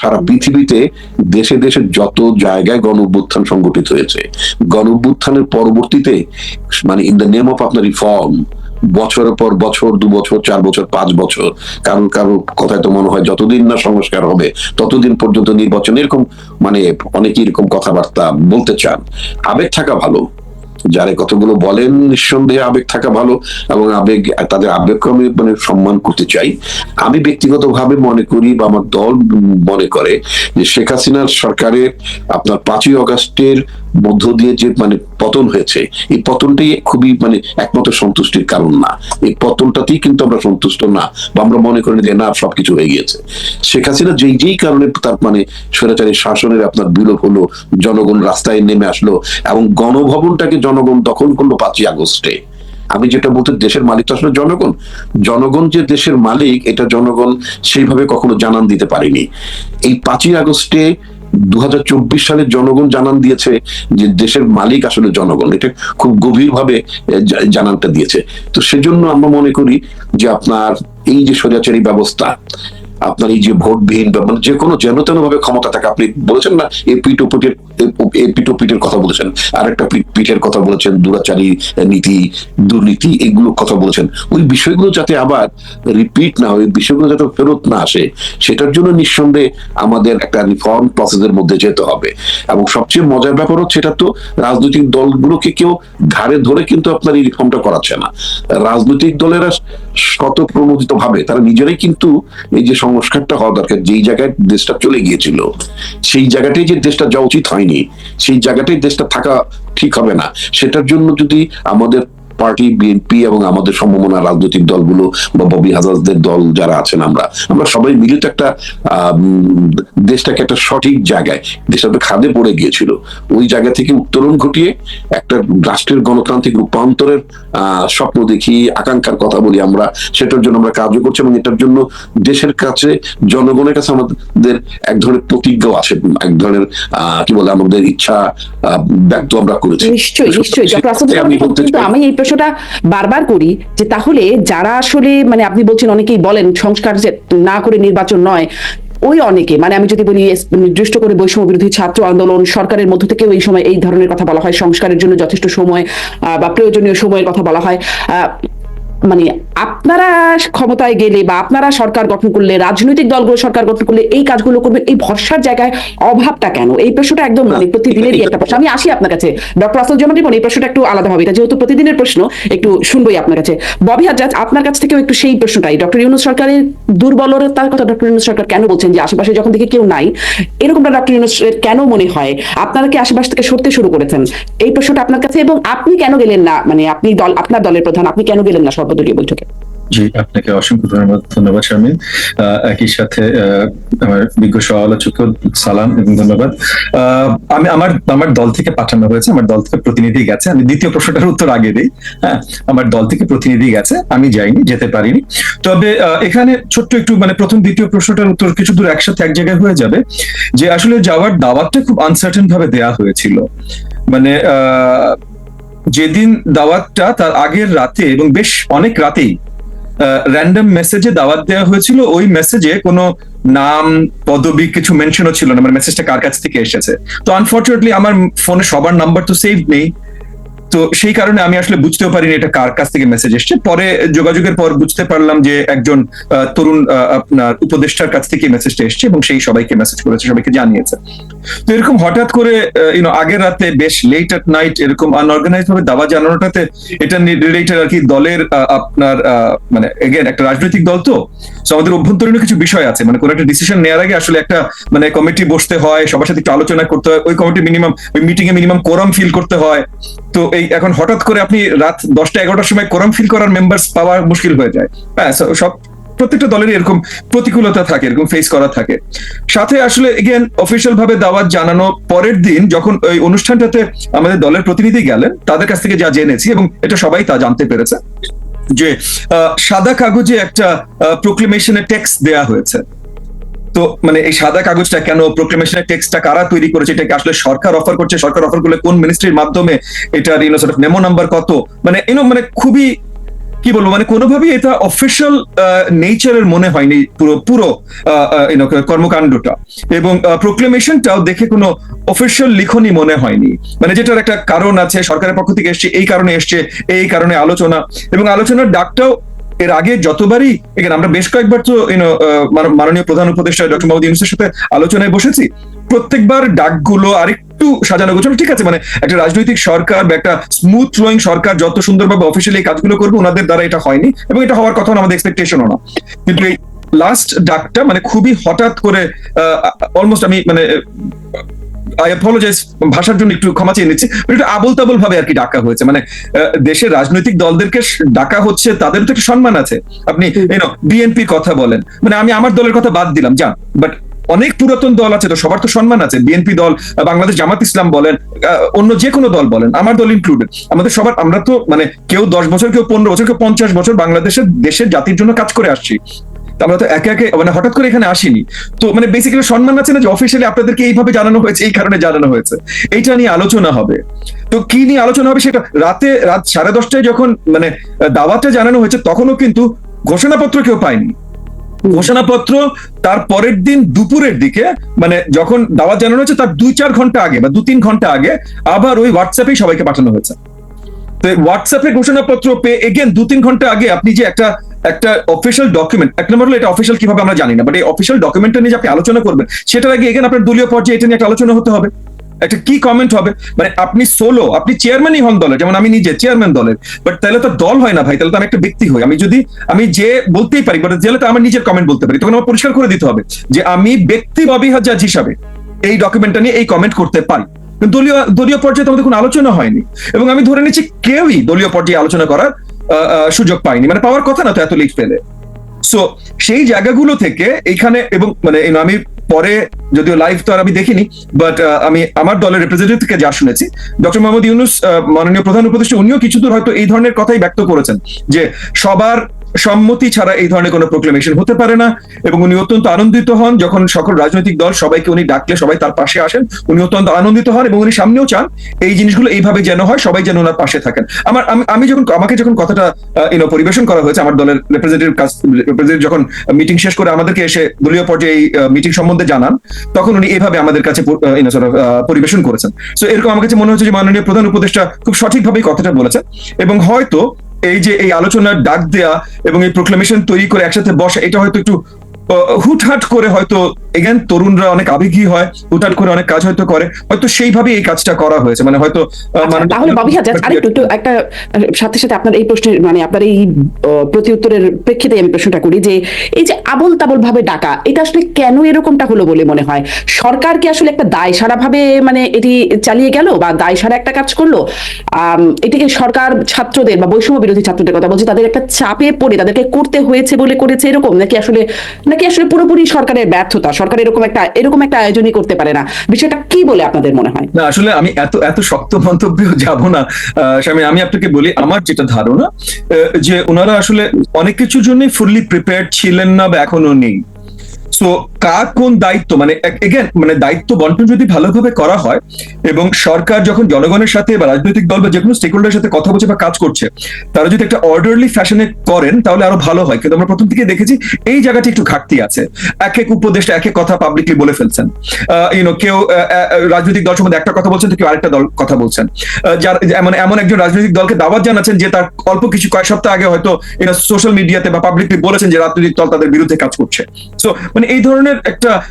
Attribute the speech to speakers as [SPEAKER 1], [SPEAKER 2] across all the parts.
[SPEAKER 1] সারা পৃথিবীতে দেশে দেশে যত জায়গায় গণ অভ্যুত্থান সংগঠিত হয়েছে গণ অভ্যুত্থানের পরবর্তীতে মানে ইন দ্য নেম অফ আপনার রিফর্ম বছরের পর বছর, দু বছর, চার বছর, পাঁচ বছর, কারণ কারও কথায় তো মনে হয় যতদিন না সংস্কার হবে, ততদিন পর্যন্ত নির্বাচন এরকম মানে অনেকেই এরকম কথাবার্তা বলতে চান। আবেগ থাকা ভালো। যারা কথাগুলো বলেন, নিঃসন্দেহে আবেগ থাকা ভালো এবং আবেগ, তাদের আবেগকে আমি মানে সম্মান করতে চাই। আমি ব্যক্তিগত ভাবে মনে করি বা আমার দল মনে করে যে শেখ হাসিনার সরকারের আপনার পাঁচই অগস্টের মধ্য দিয়ে যে মানে পতন হয়েছে, এই পতনটাই খুবই মানে একমাত্র সন্তুষ্টির কারণ না। এই পতনটাতেই কিন্তু আমরা সন্তুষ্ট না বা আমরা মনে করি যে না, সবকিছু হয়ে গিয়েছে। শেখ হাসিনা যেই যেই কারণে তার মানে স্বৈরাচারী শাসনের আপনার বিলোপ হলো, জনগণ রাস্তায় নেমে আসলো এবং গণভবনটাকে জনগণ দখল করল পাঁচই আগস্টে। আমি যেটা বলতে দেশের মালিক তো আসলে জনগণ। জনগণ যে দেশের মালিক, এটা জনগণ সেইভাবে কখনো জানান দিতে পারেনি। এই পাঁচই আগস্টে দু হাজার চব্বিশ সালে জনগণ জানান দিয়েছে যে দেশের মালিক আসলে জনগণ। এটা খুব গভীরভাবে ভাবে জানানটা দিয়েছে। তো সেজন্য আমরা মনে করি যে আপনার এই যে স্বৈরাচারী ব্যবস্থা আপনার এই যে ভোটবিহীন বা মানে যে কোনো যেন তেন ভাবে ক্ষমতা থাকে, আপনি বলেছেন না, এই পিটো পিটের এই পিটো পিটের কথা বলেছেন। আর একটা পিঠের কথা বলেছেন, দুরাচারী নীতি, দুর্নীতি, এগুলো কথা বলেছেন। ওই বিষয়গুলো যাতে আবার রিপিট না হয় বিষয়গুলো যাতে ফেরত না আসে, সেটার জন্য নিঃসন্দেহে আমাদের একটা রিফর্ম প্রসেসের মধ্যে যেতে হবে। এবং সবচেয়ে মজার ব্যাপার হচ্ছে এটা তো রাজনৈতিক দলগুলোকে কেউ ধারে ধরে কিন্তু আপনার এই রিফর্মটা করাচ্ছে না। রাজনৈতিক দলেরা শত প্রণোদিত ভাবে তারা নিজেরাই কিন্তু এই যে সংস্কারটা হওয়া দরকার, যেই জায়গায় দেশটা চলে গিয়েছিল, সেই জায়গাটাই যে দেশটা যাওয়া উচিত হয়নি, সেই জায়গাটাই দেশটা থাকা ঠিক হবে না, সেটার জন্য যদি আমাদের পার্টি বিএনপি এবং আমাদের সম্ভাবনা রাজনৈতিক দলগুলো বা ববি হাজারদের দল যারা আছেন আমরা। আমরা সবাই মিলিত একটা দেশটাকে একটা সঠিক জায়গায় দেশটা তো খাদে পড়ে গিয়েছিল। ওই জায়গা থেকে উত্তরণ ঘটিয়ে একটা রাষ্ট্রের গণতান্ত্রিক রূপান্তরের স্বপ্ন দেখি আকাঙ্ক্ষার কথা বলি আমরা সেটার জন্য আমরা কাজও করছি এবং এটার জন্য দেশের কাছে জনগণের কাছে আমাদের এক ধরনের প্রতিজ্ঞাও আছে এক ধরনের আহ, কি বলে আমাদের ইচ্ছা আহ, ব্যক্ত আমরা করেছি।
[SPEAKER 2] নিশ্চয়ই নিশ্চয়ই।
[SPEAKER 1] আমি
[SPEAKER 2] এই প্রশ্নটা বারবার করি যে তাহলে যারা আসলে মানে আপনি বলছেন অনেকেই বলেন সংস্কার যে না করে নির্বাচন নয়, ওই অনেকে মানে আমি যদি বলি নির্দিষ্ট করে বৈষম্য বিরোধী ছাত্র আন্দোলন সরকারের মধ্য থেকে ওই সময় এই ধরনের কথা বলা হয়। সংস্কারের জন্য যথেষ্ট সময় বা প্রয়োজনীয় সময়ের কথা বলা হয়। মানে আপনারা ক্ষমতায় গেলে বা আপনারা সরকার গঠন করলে রাজনৈতিক দলগুলো সরকার গঠন করলে এই কাজগুলো করবে এই ভরসার জায়গায় অভাবটা কেন? এই প্রশ্নটা একদম মানে প্রতিদিনেরই একটা প্রশ্ন। আমি আসি আপনার কাছে। ডক্টর আসল জামান রিপন এই প্রশ্নটা একটু আলাদা হবে। এটা যেহেতু প্রতিদিনের প্রশ্ন একটু শুনবোই আপনার কাছে। ববি হাজাজ আপনার কাছ থেকেও একটু সেই প্রশ্নটাই। ডক্টর ইউনুস সরকারের দুর্বলতার কথা ডক্টর ইউনুস সরকার কেন বলছেন যে আশেপাশে যখন থেকে কেউ নাই এরকমটা ডক্টর ইউনুস কেন মনে হয়? আপনারা কি আশেপাশ থেকে সরতে শুরু করেছেন? এই প্রশ্নটা আপনার কাছে এবং আপনি কেন গেলেন না? মানে আপনি দল আপনার দলের প্রধান আপনি কেন গেলেন না সর্বদলীয় বৈঠকে।
[SPEAKER 3] জি, আপনাকে অসংখ্য ধন্যবাদ। ধন্যবাদ, শারমিন। একই সাথে আমার বিজ্ঞ সহ সালাম এবং ধন্যবাদ। আমি, আমার আমার দল থেকে পাঠানো হয়েছে, আমার দল থেকে প্রতিনিধি গেছে। আমি দ্বিতীয় প্রশ্নটার উত্তর আগে দিই। হ্যাঁ আমার দল থেকে প্রতিনিধি গেছে, আমি যাইনি, যেতে পারিনি। তবে এখানে ছোট্ট একটু মানে প্রথম, দ্বিতীয় প্রশ্নটার উত্তর কিছু দূর একসাথে এক জায়গায় হয়ে যাবে, যে আসলে যাওয়ার দাওয়াতটা খুব আনসার্টেন ভাবে দেয়া হয়েছিল। মানে যেদিন দাওয়াতটা তার আগের রাতে এবং বেশ অনেক রাতেই র্যান্ডম মেসেজে দাওয়াত দেওয়া হয়েছিল। ওই মেসেজে কোনো নাম, পদবি কিছু মেনশনও ছিল না। মানে মেসেজটা কার কাছ থেকে এসেছে? তো আনফর্চুনেটলি আমার ফোনে সবার নাম্বার তো সেভ নেই। তো সেই কারণে আমি আসলে বুঝতেও পারিনি এটা কার কাছ থেকে মেসেজ এসছে। পরে যোগাযোগের পর বুঝতে পারলাম যে একজন তরুণ আপনার উপদেষ্টার কাছ থেকে মেসেজটা এসছে এবং সেই সবাইকে মেসেজ করেছে, সবাইকে জানিয়েছে। তো এরকম হঠাৎ করে ইউনো আগের রাতে বেশ লেট এট নাইট এরকম আনঅর্গানাইজ ভাবে দাবা জানানোটাতে এটা রিলেটেড আর কি দলের আপনার মানে এগেন একটা রাজনৈতিক দল তো আমাদের অভ্যন্তরীণ কিছু বিষয় আছে। মানে কোনো একটা ডিসিশন নেওয়ার আগে আসলে একটা মানে কমিটি বসতে হয়, সবার সাথে একটু আলোচনা করতে হয়, ওই কমিটি মিনিমাম ওই মিটিং এ মিনিমাম কোরাম ফিল করতে হয়। তো এই এখন হঠাৎ করে আপনি রাত দশটা, এগারোটার সময় কোরাম ফিল করার মেম্বার্স পাওয়া মুশকিল হয়ে যায়। হ্যাঁ সব প্রত্যেকটা দলেরই এরকম প্রতিকূলতা থাকে, এরকম ফেস করা থাকে। সাথে আসলে এগেন অফিসিয়াল ভাবে দাওয়াত জানানো পরের দিন যখন ওই অনুষ্ঠানটাতে আমাদের দলের প্রতিনিধি গেলেন, তাদের কাছ থেকে যা জেনেছি এবং এটা সবাই তা জানতে পেরেছে যে সাদা কাগজে একটা প্রোক্লেমেশনের টেক্সট দেয়া হয়েছে। তো মানে এই সাদা কাগজটা কেন প্রোক্লেমেশনের টেক্সটটা কারা তৈরি করেছে এটাকে আসলে সরকার অফার করছে? সরকার অফার করলে কোন মিনিস্ট্রির মাধ্যমে এটার you know sort of memo number কত? মানে ইউনো মানে খুবই, কি বলব মানে কোনোভাবেই এটা অফিসিয়াল নেচারের মনে হয়নি পুরো পুরো কর্মকাণ্ডটা। এবং প্রোক্লেমেশনটাও দেখে কোনো অফিসিয়াল লিখনই মনে হয়নি। মানে যেটার একটা কারণ আছে, সরকারের পক্ষ থেকে এসছে, এই কারণে এসছে, এই কারণে আলোচনা। এবং আলোচনার ডাকটাও এর আগে যতবারই, এখানে আমরা বেশ কয়েকবার তো ইউনো মাননীয় প্রধান উপদেষ্টা ডক্টর মোহাম্মদ ইউনুসের সাথে আলোচনায় বসেছি। প্রত্যেকবার ডাকগুলো আরেকটু সাজানো গোছানো, ঠিক আছে? মানে একটা রাজনৈতিক সরকার বা একটা স্মুথ ফ্লোয়িং সরকার যত সুন্দরভাবে অফিসিয়ালি কাজগুলো করবে, ওনাদের দ্বারা এটা হয়নি এবং এটা হওয়ার কথা আমাদের এক্সপেকটেশনও না। কিন্তু এই লাস্ট ডাকটা মানে খুবই হঠাৎ করে অলমোস্ট আমি মানে আই ভাষার জন্য একটু ক্ষমা চেয়ে নিচ্ছি একটু আবল তাবল ভাবে আর কি ডাকা হয়েছে। মানে দেশের রাজনৈতিক দলদেরকে ডাকা হচ্ছে, তাদের তো একটা সম্মান আছে। আপনি বিএনপির কথা বলেন। মানে আমি আমার দলের কথা বাদ দিলাম, যান। বাট অনেক পুরাতন দল আছে তো, সবার তো সম্মান আছে। বিএনপি দল বাংলাদেশ জামাত ইসলাম বলেন অন্য যে কোনো দল বলেন, আমার দল ইনক্লুডেড আমাদের সবার, আমরা তো মানে কেউ দশ বছর, কেউ পনেরো বছর, কেউ পঞ্চাশ বছর বাংলাদেশের, দেশের জাতির জন্য কাজ করে আসছি। আমরা তো একে একে মানে হঠাৎ করে এখানে আসিনি। তো মানে বেসিক্যালি সম্মান আছে না যে অফিসিয়ালি আপনাদেরকে এইভাবে জানানো হয়েছে এই কারণে জানানো হয়েছে। এইটা নিয়ে আলোচনা হবে। তো কি নিয়ে আলোচনা হবে সেটা রাতে রাত সাড়ে দশটায় যখন মানে আহ, দাওয়াতটা জানানো হয়েছে তখনও কিন্তু ঘোষণাপত্র কেউ পায়নি। ঘোষণাপত্র তার পরের দিন দুপুরের দিকে মানে যখন দাওয়াত জানানো হয়েছে তার দুই চার ঘণ্টা আগে বা দু তিন ঘণ্টা আগে আবার ওই হোয়াটসঅ্যাপেই সবাইকে পাঠানো হয়েছে। তো হোয়াটসঅ্যাপে ঘোষণাপত্র পেয়ে এগেন দু তিন ঘণ্টা আগে আপনি যে একটা একটা অফিসিয়াল ডকুমেন্ট এক নম্বর হলো এটা অফিসিয়াল কীভাবে আমরা জানি না বাট এই অফিসিয়াল ডকুমেন্টটা নিয়ে যে আপনি আলোচনা করবেন, সেটার আগে এগেন আপনার দলীয় পর্যায়ে এটা নিয়ে একটা আলোচনা হতে হবে। একটা কি কমেন্ট হবে? মানে আপনি সোলো আপনি চেয়ারম্যানই হন দলের যেমন আমি নিজে চেয়ারম্যান দলের বাট তাহলে তো দল হয় না ভাই, তাহলে তো আমি একটা ব্যক্তি হই। আমি যদি, আমি যে বলতেই পারি বাট তাহলে তো আমার নিজের কমেন্ট বলতে পারি। তখন আমার পরিষ্কার করে দিতে হবে যে আমি ব্যক্তি ববি হাজাজ হিসাবে এই ডকুমেন্টটা নিয়ে এই কমেন্ট করতে পারি। দলীয় দলীয় পর্যায়ে তো আমাদের কোনো আলোচনা হয়নি। এবং আমি ধরে নিচ্ছি কেউই দলীয় পর্যায়ে আলোচনা করার সুযোগ পাইনি মানে পাওয়ার কথা না তো এত লিখ ফেলে সো সেই জায়গাগুলো থেকে এখানে এবং মানে আমি পরে যদিও লাইভ তো আর আমি দেখিনি বাট আমি আমার দলের রিপ্রেজেন্টেটিভ থেকে যা শুনেছি ডক্টর মোহাম্মদ ইউনুস মাননীয় প্রধান উপদেষ্টা, উনিও কিছু দূর হয়তো এই ধরনের কথাই ব্যক্ত করেছেন, যে সবার সম্মতি ছাড়া এই ধরনের কোনো প্রোক্লেমেশন হতে পারে না, এবং উনি অত্যন্ত আনন্দিত হন যখন সকল রাজনৈতিক দল সবাইকে উনি ডাকলে সবাই তার পাশে আসেন, উনি অত্যন্ত আনন্দিত হন এবং উনি সামনেও চান এই জিনিসগুলো এইভাবে যেন হয়, সবাই যেন ওনার পাশে থাকেন। আমার, আমি- যখন, আমাকে যখন কথাটা ইউনো পরিবেশন করা হয়েছে আমার দলের রিপ্রেজেন্টেটিভ রিপ্রেজেন্টেটিভ যখন মিটিং শেষ করে আমাদেরকে এসে দলীয় পর্যায়ে এই মিটিং সম্বন্ধে জানান, তখন উনি এভাবে আমাদের কাছে পরিবেশন করেছেন। তো এরকম আমার কাছে মনে হচ্ছে যে মাননীয় প্রধান উপদেষ্টা খুব সঠিকভাবেই কথাটা বলেছেন। এবং হয়তো এই যে এই আলোচনার ডাক দেয়া এবং এই প্রোক্লামেশন তৈরি করে একসাথে বসা, এটা হয়তো একটু হুটহাট করে হয়তো এগেন তরুণরা অনেক আবেগী হয় হুটহাট করে অনেক কাজ হয়তো করে। হয়তো সেইভাবে এই কাজটা করা হয়েছে। মানে হয়তো
[SPEAKER 2] আচ্ছা,
[SPEAKER 3] মাননীয়-
[SPEAKER 2] তাহলে ববি হাজাজ আরেকটু একটু একটা সাথে সাথে আপনার এই প্রশ্নের মানে আপনার এই প্রতি উত্তরের প্রেক্ষিতে আমি প্রশ্নটা করি যে এই যে আবল তাবল ভাবে ডাকা এটা আসলে কেন এরকমটা হলো বলে মনে হয়? সরকার কি আসলে একটা দায় সারা ভাবে মানে এটি চালিয়ে গেল বা দায় সারা একটা কাজ করল? এটিকে সরকার ছাত্রদের বা বৈষম্য বিরোধী ছাত্রদের কথা বলছি তাদের একটা চাপে পড়ে তাদেরকে করতে হয়েছে বলে করেছে এরকম? নাকি আসলে নাকি আসলে পুরোপুরি সরকারের ব্যর্থতা? সরকার এরকম একটা এরকম একটা আয়োজনই করতে পারে না। বিষয়টা কি বলে আপনাদের মনে হয়?
[SPEAKER 3] না, আসলে আমি এত এত শক্ত মন্তব্যেও যাব না স্বামী। আমি আপনাকে বলি, আমার যেটা ধারণা যে ওনারা আসলে অনেক কিছুর জন্যই ফুললি প্রিপেয়ার্ড ছিলেন না বা এখনও নেই। সো কার কোন দায়িত্ব? মানে এগেন মানে দায়িত্ব বন্টন যদি ভালোভাবে করা হয় এবং সরকার যখন জনগণের সাথে বা রাজনৈতিক দল বা যে কোনো স্টেক সাথে কথা বলছে বা কাজ করছে, তারা যদি একটা অর্ডারলি ফ্যাশনে করেন, তাহলে আরও ভালো হয়। কিন্তু আমরা প্রথম থেকে দেখেছি এই জায়গাটি একটু ঘাটতি আছে। এক এক উপদেষ্টা এক এক কথা পাবলিকলি বলে ফেলছেন। ইউনো কেউ রাজনৈতিক দল সম্বন্ধে একটা কথা বলছেন তো কেউ আরেকটা দল কথা বলছেন। যার, এমন এমন একজন রাজনৈতিক দলকে দাওয়াত জানাচ্ছেন যে তার অল্প কিছু কয়েক সপ্তাহ আগে হয়তো সোশ্যাল মিডিয়াতে বা পাবলিকলি বলেছেন যে রাজনৈতিক দল তাদের বিরুদ্ধে কাজ করছে। সো মানে এই ধরনের একটা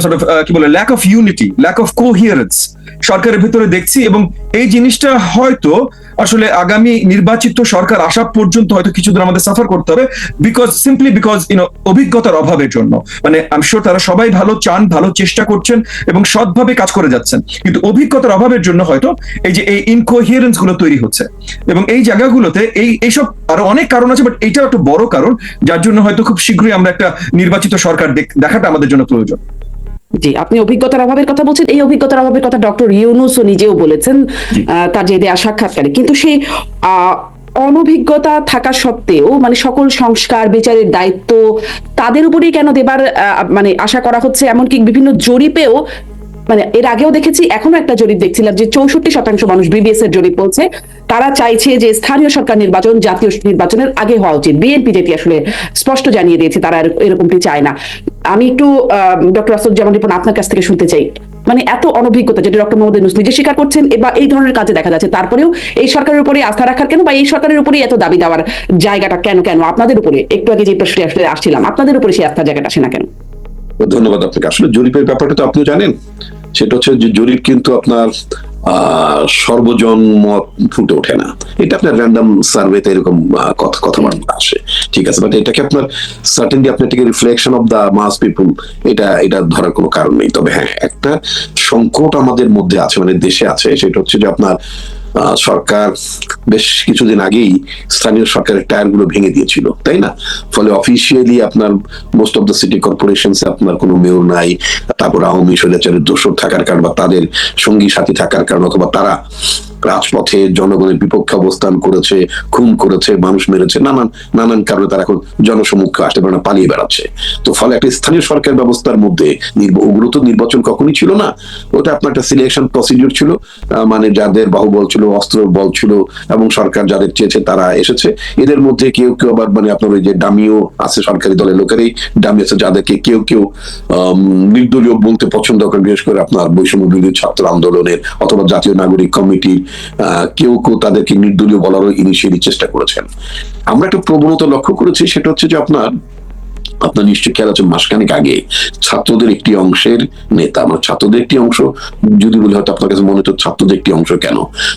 [SPEAKER 3] সর্ট অফ কি বলে lack of unity lack of coherence সরকারের ভিতরে দেখছি এবং এই জিনিসটা হয়তো আসলে আগামী নির্বাচিত সরকার আসা পর্যন্ত হয়তো কিছুদিন আমাদের সাফার করতে হবে বিকজ সিম্পলি বিকজ ইউনো অভিজ্ঞতার অভাবের জন্য। মানে আমি শিওর তারা সবাই ভালো চান, ভালো চেষ্টা করছেন এবং সৎভাবে কাজ করে যাচ্ছেন। কিন্তু অভিজ্ঞতার অভাবের জন্য হয়তো এই যে এই ইনকোহিয়ারেন্সগুলো তৈরি হচ্ছে। এবং এই জায়গাগুলোতে এই, এইসব আরও অনেক কারণ আছে বাট এটাও একটা বড় কারণ, যার জন্য হয়তো খুব শীঘ্রই আমরা একটা নির্বাচিত সরকার দেখ- দেখাটা আমাদের জন্য প্রয়োজন।
[SPEAKER 2] জি আপনি অভিজ্ঞতার অভাবের কথা বলছেন। এই অভিজ্ঞতার অভাবের কথা ডক্টর ইউনুসও নিজেও বলেছেন তার যে দেয়া সাক্ষাৎকারে। কিন্তু সেই অনভিজ্ঞতা থাকা সত্ত্বেও মানে সকল সংস্কার বিচারের দায়িত্ব তাদের উপরেই কেন দেবার মানে আশা করা হচ্ছে? এমনকি বিভিন্ন জরিপেও মানে এর আগেও দেখেছি এখনও একটা জরিপ দেখছিলাম যে চৌষট্টি শতাংশ মানুষ বিবিএস এর জরিপ বলছে তারা চাইছে যে স্থানীয় সরকার নির্বাচন জাতীয় নির্বাচনের আগে হওয়া উচিত। বিএনপি যেটি আসলে স্পষ্ট জানিয়ে দিয়েছে তারা এর- এরকমটি চায় না। আমি একটু ডক্টর আসদ জামান রিপন, আপনার কাছ থেকে শুনতে চাই। মানে এত অনভিজ্ঞতা যেটা ডক্টর মোহাম্মদ ইউনূস নিজে স্বীকার করছেন বা এই ধরনের কাজে দেখা যাচ্ছে। তারপরেও এই সরকারের উপরে আস্থা রাখার কেন বা এই সরকারের উপরে এত দাবি দেওয়ার জায়গাটা কেন কেন? আপনাদের উপরে, একটু আগে যে প্রশ্নে আসলে আসছিলাম, আপনাদের উপরে সেই আস্থার জায়গাটা আসে না কেন?
[SPEAKER 1] ধন্যবাদ আপনাকে। আসলে জরিপের ব্যাপারটা তো আপনিও জানেন। সেটা হচ্ছে যে জরিপ কিন্তু আপনার সর্বজন মত ফুটে ওঠে না। এটা আপনার র্যান্ডম সার্ভেতে এরকম কথা কথাবার্তা আসে। ঠিক আছে বাট এটাকে আপনার সার্টেনলি আপনার এটাকে reflection of the mass people এটা এটা ধরার কোনো কারণ নেই। তবে হ্যাঁ একটা সংকট আমাদের মধ্যে আছে মানে দেশে আছে, সেটা হচ্ছে যে আপনার সরকার বেশ কিছুদিন আগেই স্থানীয় সরকারের টায়ারগুলো ভেঙে দিয়েছিল, তাই না? ফলে অফিসিয়ালি আপনার most of the city corporation আপনার কোনো মেয়র নাই, তারপর আওয়ামী স্বৈরাচারের দোষর থাকার কারণ বা তাদের সঙ্গী সাথী থাকার কারণ অথবা তারা রাজপথে জনগণের বিপক্ষে অবস্থান করেছে, খুন করেছে, মানুষ মেরেছে, নানান নানান কারণে তারা এখন জনসমুখে আসতে পারে না, পালিয়ে বেড়াচ্ছে। তো ফলে একটা স্থানীয় সরকার ব্যবস্থার মধ্যে ওগুলো তো নির্বাচন কখনই ছিল না, ওটা আপনার একটা সিলেকশন প্রসিডিউর ছিল মানে যাদের বাহুবল ছিল অস্ত্র বল ছিল এবং সরকার যাদের চেয়েছে তারা এসেছে। এদের মধ্যে কেউ কেউ আবার মানে আপনার ওই যে ডামিও আছে সরকারি দলের লোকেরই। ডামি আছে যাদেরকে কেউ কেউ নির্দলীয় বলতে পছন্দ করেন, বিশেষ করে আপনার বৈষম্য বিরোধী ছাত্র আন্দোলনের অথবা জাতীয় নাগরিক কমিটির কেউ কেউ তাদেরকে নির্দলীয় বলারও ইনিশিয়ালি চেষ্টা করেছেন। আমরা একটা প্রবণতা লক্ষ্য করেছি, সেটা হচ্ছে যে আপনার আপনার নিশ্চয়ই খেয়াল আছে, মাসখানেক আগে ছাত্রদের একটি অংশের নেতা মানে ছাত্রদের একটি অংশ, যদি বলি হয়তো আপনার কাছে মনে হতো ছাত্রদের একটি অংশ কেন?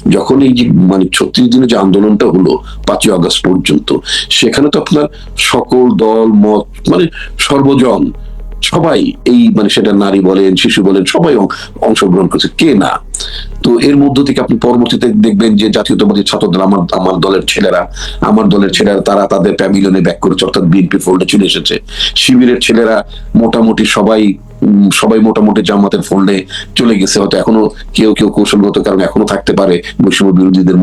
[SPEAKER 1] যখন এই যে মানে ছত্রিশ দিনে যে আন্দোলনটা হলো, পাঁচই আগস্ট পর্যন্ত, সেখানে তো আপনার সকল দল, মত মানে সর্বজন, সবাই এই মানে সেটা নারী বলেন, শিশু বলেন, সবাই অংশগ্রহণ করছে। কে না? তো এর মধ্য থেকে আপনি পরবর্তীতে দেখবেন যে জাতীয়তাবাদী ছাত্রদের, আমার আমার দলের ছেলেরা, আমার দলের ছেলেরা, তারা তাদের প্যাভিলিয়নে ব্যাক করেছে, অর্থাৎ বিএনপি ফোল্ডে চলে এসেছে। শিবিরের ছেলেরা মোটামুটি সবাই সবাই মোটামুটি জামাতের ফোল্ডে চলে গেছে। হয়তো এখনও কেউ কেউ কৌশলগত কারণে এখনও থাকতে পারে বৈষম্য বিরোধীদের